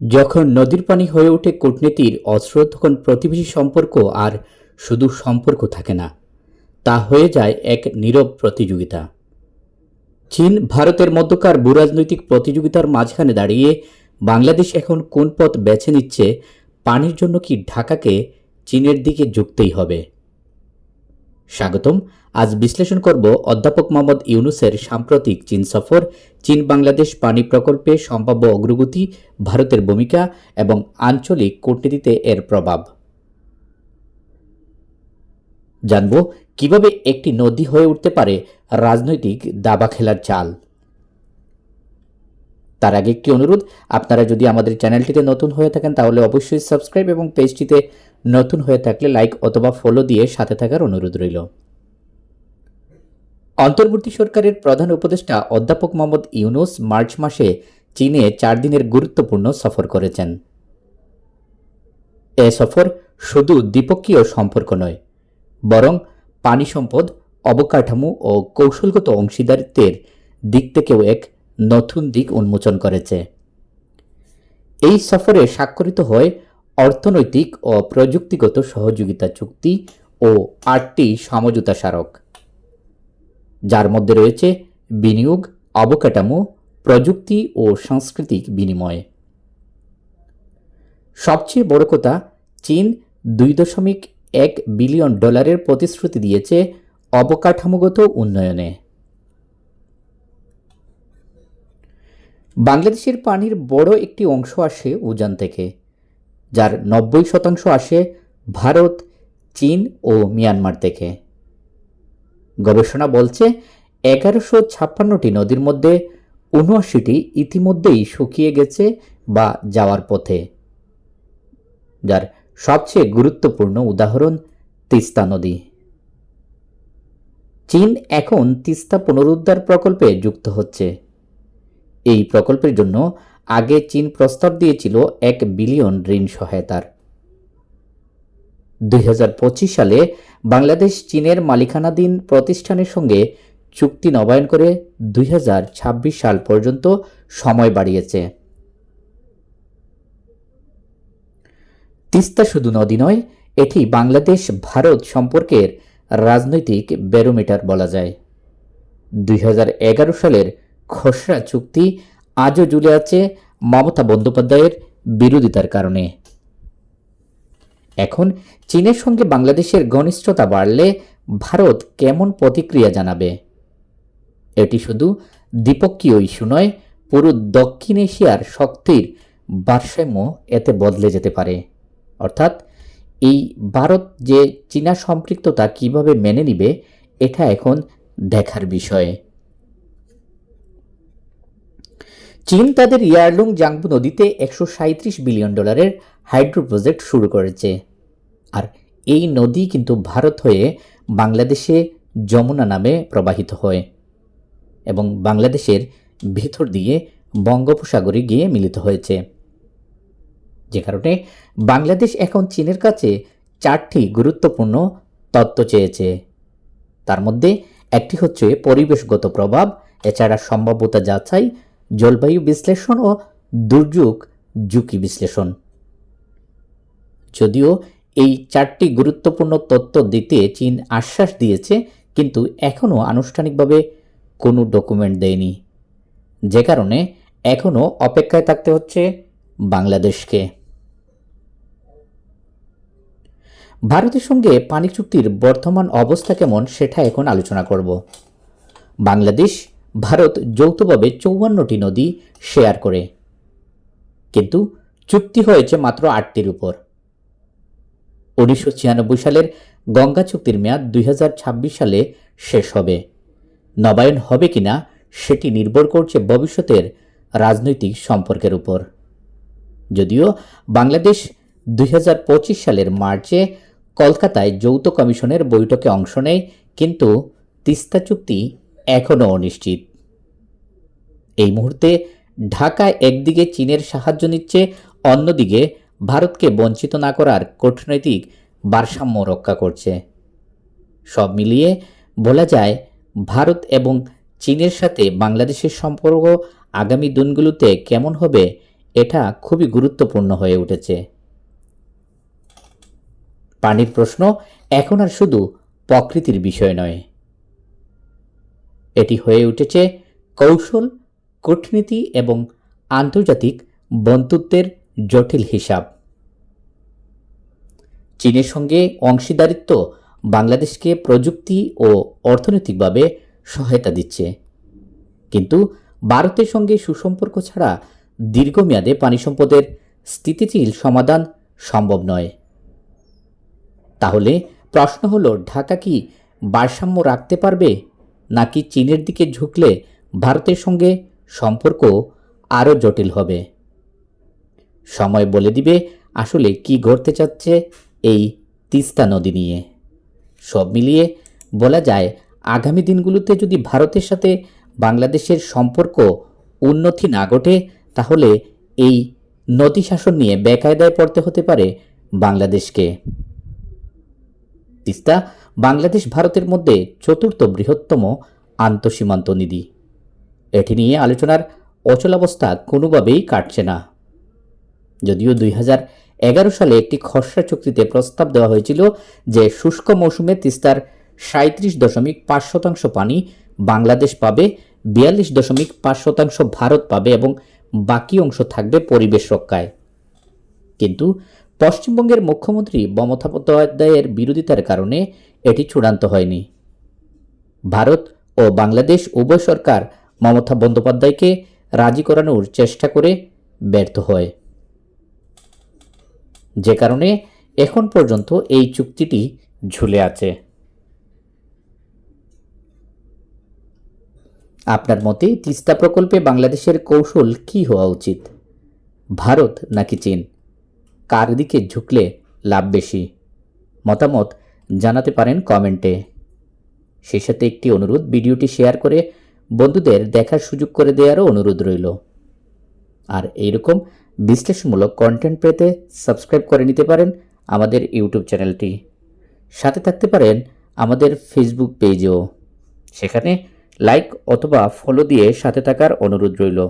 যখন নদীর পানি হয়ে ওঠে কূটনীতির অস্ত্র, তখন প্রতিবেশী সম্পর্ক আর শুধু সম্পর্ক থাকে না। তা হয়ে যায় এক নীরব প্রতিযোগিতা। চীন, ভারতের মধ্যকার ভূরাজনৈতিক প্রতিযোগিতার মাঝখানে দাঁড়িয়ে বাংলাদেশ এখন কোন পথ বেছে নিচ্ছে, পানির জন্য কি ঢাকাকে চীনের দিকে ঝুঁকতেই হবে? স্বাগতম। আজ বিশ্লেষণ করব অধ্যাপক মোহাম্মদ ইউনুসের সাম্প্রতিক চীন সফর, চীন বাংলাদেশ পানি প্রকল্পে সম্ভাব্য অগ্রগতি, ভারতের ভূমিকা এবং আঞ্চলিক কূটনীতিতে এর প্রভাব। জানব কীভাবে একটি নদী হয়ে উঠতে পারে রাজনৈতিক দাবা খেলার চাল। তার আগে একটি অনুরোধ, আপনারা যদি আমাদের চ্যানেলটিতে নতুন হয়ে থাকেন তাহলে অবশ্যই সাবস্ক্রাইব এবং পেজটিতে নতুন হয়ে থাকলে লাইক অথবা ফলো দিয়ে সাথে থাকার অনুরোধ রইল। অন্তর্বর্তী সরকারের প্রধান উপদেষ্টা অধ্যাপক মোহাম্মদ ইউনুস মার্চ মাসে চীনে চার দিনের গুরুত্বপূর্ণ সফর করেছেন। এ সফর শুধু দ্বিপক্ষীয় সম্পর্ক নয়, বরং পানি সম্পদ, অবকাঠামো ও কৌশলগত অংশীদারিত্বের দিক থেকেও এক নতুন দিক উন্মোচন করেছে। এই সফরে স্বাক্ষরিত হয় অর্থনৈতিক ও প্রযুক্তিগত সহযোগিতা চুক্তি ও আটটি সমঝোতা স্মারক। যার মধ্যে রয়েছে বিনিয়োগ, অবকাঠামো, প্রযুক্তি ও সাংস্কৃতিক বিনিময়। সবচেয়ে বড় কথা, চীন দুই দশমিক এক বিলিয়ন ডলারের প্রতিশ্রুতি দিয়েছে অবকাঠামোগত উন্নয়নে। বাংলাদেশের পানির বড় একটি অংশ আসে উজান থেকে, যার নব্বই শতাংশ আসে ভারত, চীন ও মিয়ানমার থেকে। গবেষণা বলছে, এগারোশো ছাপ্পান্নটি নদীর মধ্যে উনআশিটি ইতিমধ্যেই শুকিয়ে গেছে বা যাওয়ার পথে, যার সবচেয়ে গুরুত্বপূর্ণ উদাহরণ তিস্তা নদী। চীন এখন তিস্তা পুনরুদ্ধার প্রকল্পে যুক্ত হচ্ছে। এই প্রকল্পের জন্য আগে চীন প্রস্তাব দিয়েছিল এক বিলিয়ন ঋণ সহায়তার। দুই হাজার পঁচিশ সালে বাংলাদেশ চীনের মালিকানাধীন প্রতিষ্ঠানের সঙ্গে চুক্তি নবায়ন করে দুই হাজার ছাব্বিশ সাল পর্যন্ত সময় বাড়িয়েছে। তিস্তা শুধু নদী নয়, এটি বাংলাদেশ ভারত সম্পর্কের রাজনৈতিক ব্যারোমিটার বলা যায়। দুই হাজার এগারো সালের খসড়া চুক্তি আজও জুড়ে আছে মমতা বন্দ্যোপাধ্যায়ের বিরোধিতার কারণে। এখন চীনের সঙ্গে বাংলাদেশের ঘনিষ্ঠতা বাড়লে ভারত কেমন প্রতিক্রিয়া জানাবে? এটি শুধু দ্বিপক্ষীয় ইস্যু নয়, পুরো দক্ষিণ এশিয়ার শক্তির ভারসাম্য এতে বদলে যেতে পারে। অর্থাৎ এই ভারত যে চীনা সম্পৃক্ততা কীভাবে মেনে নিবে, এটা এখন দেখার বিষয়। চীন তাদের ইয়ারলুং জাংবু নদীতে একশো সাঁইত্রিশ বিলিয়ন ডলারের হাইড্রো প্রজেক্ট শুরু করেছে। আর এই নদী কিন্তু ভারত হয়ে বাংলাদেশে যমুনা নামে প্রবাহিত হয় এবং বাংলাদেশের ভেতর দিয়ে বঙ্গোপসাগরে গিয়ে মিলিত হয়েছে। যে কারণে বাংলাদেশ এখন চীনের কাছে চারটি গুরুত্বপূর্ণ তত্ত্ব চেয়েছে। তার মধ্যে একটি হচ্ছে পরিবেশগত প্রভাব, এছাড়া সম্ভাব্যতা যাচাই জলবায়ু বিশ্লেষণ ও দুর্যোগ ঝুঁকি বিশ্লেষণ। যদিও এই চারটি গুরুত্বপূর্ণ তত্ত্ব দিতে চীন আশ্বাস দিয়েছে, কিন্তু এখনও আনুষ্ঠানিকভাবে কোনো ডকুমেন্ট দেয়নি। যে কারণে এখনও অপেক্ষায় থাকতে হচ্ছে বাংলাদেশকে। ভারতের সঙ্গে পানি চুক্তির বর্তমান অবস্থা কেমন সেটা এখন আলোচনা করব। বাংলাদেশ ভারত যৌথভাবে চৌয়ান্নটি নদী শেয়ার করে। কিন্তু চুক্তি হয়েছে মাত্র আটটির উপর। উনিশশো ছিয়ানব্বই সালের গঙ্গা চুক্তির মেয়াদ দুই হাজার ছাব্বিশ সালে শেষ হবে। নবায়ন হবে কিনা সেটি নির্ভর করছে ভবিষ্যতের রাজনৈতিক সম্পর্কের উপর। যদিও বাংলাদেশ দুই হাজার পঁচিশ সালের মার্চে কলকাতায় যৌথ কমিশনের বৈঠকে অংশ নেয়, কিন্তু তিস্তা চুক্তি এখনও অনিশ্চিত। এই মুহূর্তে ঢাকায় একদিকে চীনের সাহায্য নিচ্ছে, অন্যদিকে ভারতকে বঞ্চিত না করার কূটনৈতিক ভারসাম্য রক্ষা করছে। সব মিলিয়ে বলা যায়, ভারত এবং চীনের সাথে বাংলাদেশের সম্পর্ক আগামী দিনগুলোতে কেমন হবে, এটা খুবই গুরুত্বপূর্ণ হয়ে উঠেছে। পানির প্রশ্ন এখন আর শুধু প্রকৃতির বিষয় নয়। এটি হয়ে উঠেছে কৌশল, কূটনীতি এবং আন্তর্জাতিক বন্ধুত্বের জটিল হিসাব। চীনের সঙ্গে অংশীদারিত্ব বাংলাদেশকে প্রযুক্তি ও অর্থনৈতিকভাবে সহায়তা দিচ্ছে। কিন্তু ভারতের সঙ্গে সুসম্পর্ক ছাড়া দীর্ঘমেয়াদে পানি সম্পদের স্থিতিশীল সমাধান সম্ভব নয়। তাহলে প্রশ্ন হলো, ঢাকা কি ভারসাম্য রাখতে পারবে? নাকি চীনের দিকে ঝুঁকলে ভারতের সঙ্গে সম্পর্ক আরও জটিল হবে? সময় বলে দিবে আসলে কি ঘটতে চাচ্ছে এই তিস্তা নদী নিয়ে। সব মিলিয়ে বলা যায়, আগামী দিনগুলোতে যদি ভারতের সাথে বাংলাদেশের সম্পর্ক উন্নতি না ঘটে, তাহলে এই নদী শাসন নিয়ে বেকায়দায় পড়তে হতে পারে বাংলাদেশকে। তিস্তা, বাংলাদেশ ভারতের মধ্যে চতুর্থ বৃহত্তম আন্তঃসীমান্ত নিধি। এটি নিয়ে আলোচনার অচলাবস্থা কোনোভাবেই কাটছে না। যদিও দুই এগারো সালে একটি খসড়া চুক্তিতে প্রস্তাব দেওয়া হয়েছিল যে শুষ্ক মৌসুমে তিস্তার সাঁত্রিশ দশমিক পাঁচ শতাংশ পানি বাংলাদেশ পাবে, বিয়াল্লিশ দশমিক পাঁচ শতাংশ ভারত পাবে এবং বাকি অংশ থাকবে পরিবেশ রক্ষায়। কিন্তু পশ্চিমবঙ্গের মুখ্যমন্ত্রী মমতা বন্দ্যোপাধ্যায়ের বিরোধিতার কারণে এটি চূড়ান্ত হয়নি। ভারত ও বাংলাদেশ উভয় সরকার মমতা বন্দ্যোপাধ্যায়কে রাজি করানোর চেষ্টা করে ব্যর্থ হয়। যে কারণে এখন পর্যন্ত এই চুক্তিটি ঝুলে আছে। আপনার মতে তিস্তা প্রকল্পে বাংলাদেশের কৌশল কি হওয়া উচিত? ভারত নাকি চীন? কার দিকে ঝুঁকলে লাভ বেশি? মতামত জানাতে পারেন কমেন্টে। সেই সাথে একটি অনুরোধ, ভিডিওটি শেয়ার করে বন্ধুদের দেখার সুযোগ করে দেওয়ারও অনুরোধ রইল। আর এইরকম বিশ্লেষণমূলক কন্টেন্ট পেতে সাবস্ক্রাইব করে নিতে পারেন আমাদের ইউটিউব চ্যানেলটি। সাথে থাকতে পারেন আমাদের ফেসবুক পেজেও সেখানে লাইক অথবা ফলো দিয়ে সাথে থাকার অনুরোধ রইল।